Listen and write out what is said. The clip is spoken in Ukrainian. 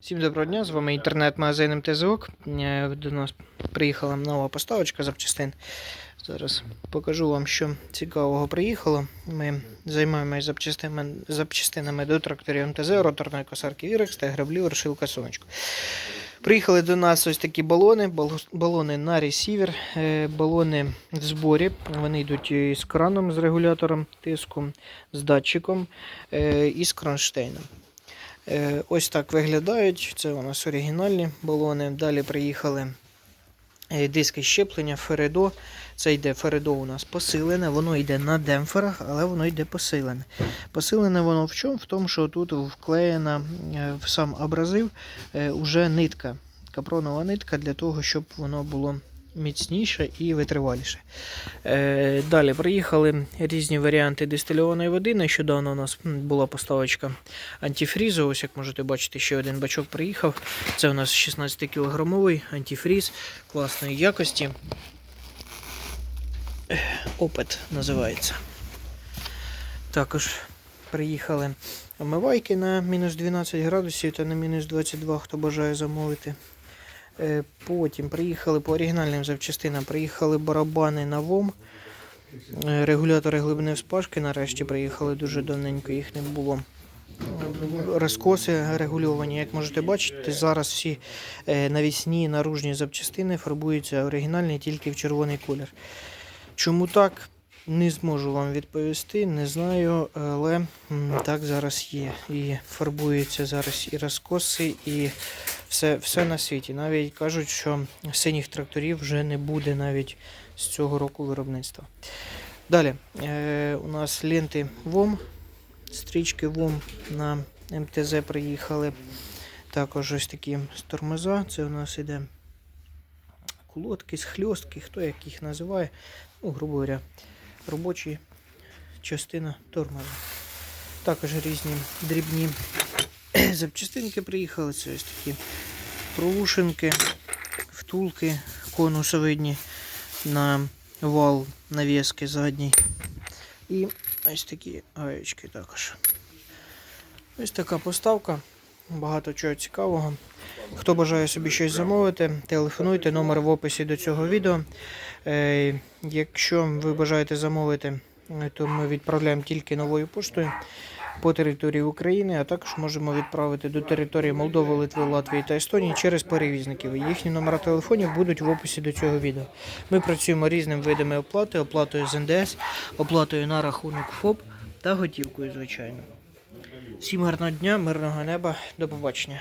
Всім доброго дня, з вами інтернет-магазин МТЗОК. Е, До нас приїхала нова поставочка запчастин. Зараз покажу вам, що цікавого приїхало. Ми займаємося запчастинами, запчастинами до тракторів МТЗ, роторної косарки Вірекс та граблів розшивка сонечко. Приїхали до нас ось такі балони, балони на ресівер, е, балони в зборі. Вони йдуть із краном з регулятором тиску, з датчиком е, і з кронштейном. Е, Ось так виглядають. Це у нас оригінальні балони. Далі приїхали е, диски щеплення Фередо. Це йде Фередо у нас посилене, воно йде на демпферах, але воно йде посилене. Посилене воно в чому? В тому, що тут вклеєна е, в сам абразив уже нитка, капронова нитка для того, щоб воно було міцніше і витриваліше. Е, Далі приїхали різні варіанти дистильованої води. Нещодавно у нас була поставочка антифрізу. Ось як можете бачити, ще один бачок приїхав. Це у нас 16-кілограмовий антифріз класної якості. Опит називається. Також приїхали омивайки на мінус 12 градусів та на мінус 22, хто бажає замовити. Е, Потім приїхали по оригінальним запчастинам, приїхали барабани на ВОМ. Е, Регулятори глибини вспашки нарешті приїхали дуже давненько, їх не було. Розкоси регульовані, як можете бачити, зараз всі е, навісні наружні запчастини фарбуються оригінальні тільки в червоний колір. Чому так? Не зможу вам відповісти, не знаю, але так зараз є. І фарбуються зараз і розкоси, і все, все на світі. Навіть кажуть, що синіх тракторів вже не буде навіть з цього року виробництва. Далі е, у нас ленти ВОМ, стрічки ВОМ на МТЗ приїхали. Також ось такі з тормоза. Це у нас іде колодки, схльостки, хто як їх називає. Ну, грубо говоря, робочі частина тормоза. Також різні дрібні запчастинки приїхали. Це ось такі пролушинки, втулки конусовидні на вал навіски задній. І ось такі гаєчки також. Ось така поставка. Багато чого цікавого. Хто бажає собі щось замовити, телефонуйте, номер в описі до цього відео. Е, якщо ви бажаєте замовити, е, то ми відправляємо тільки новою поштою по території України, а також можемо відправити до території Молдови, Литви, Латвії та Естонії через перевізників. Їхні номера телефонів будуть в описі до цього відео. Ми працюємо різними видами оплати, оплатою з НДС, оплатою на рахунок ФОП та готівкою, звичайно. Всім гарного дня, мирного неба, до побачення.